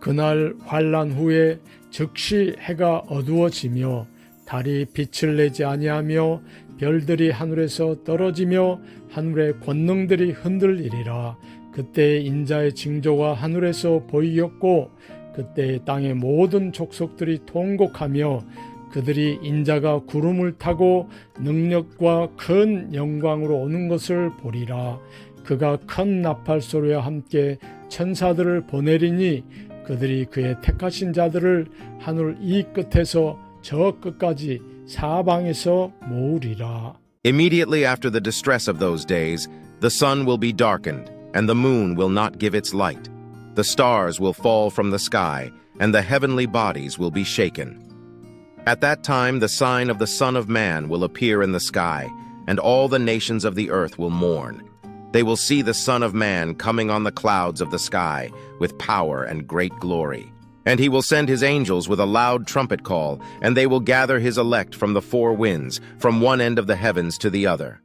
그날 환란 후에 즉시 해가 어두워지며 달이 빛을 내지 아니하며 별들이 하늘에서 떨어지며 하늘의 권능들이 흔들리리라. 그때 인자의 징조가 하늘에서 보이었고 그때 땅의 모든 족속들이 통곡하며 그들이 인자가 구름을 타고 능력과 큰 영광으로 오는 것을 보리라. 그가 큰 나팔 소리와 함께 천사들을 보내리니 그들이 그의 택하신 자들을 하늘 이 끝에서 저 끝까지 사방에서 모으리라. Immediately after the distress of those days, the sun will be darkened, and the moon will not give its light. The stars will fall from the sky, and the heavenly bodies will be shaken. At that time, the sign of the Son of Man will appear in the sky, and all the nations of the earth will mourn. They will see the Son of Man coming on the clouds of the sky with power and great glory. And he will send his angels with a loud trumpet call, and they will gather his elect from the four winds, from one end of the heavens to the other.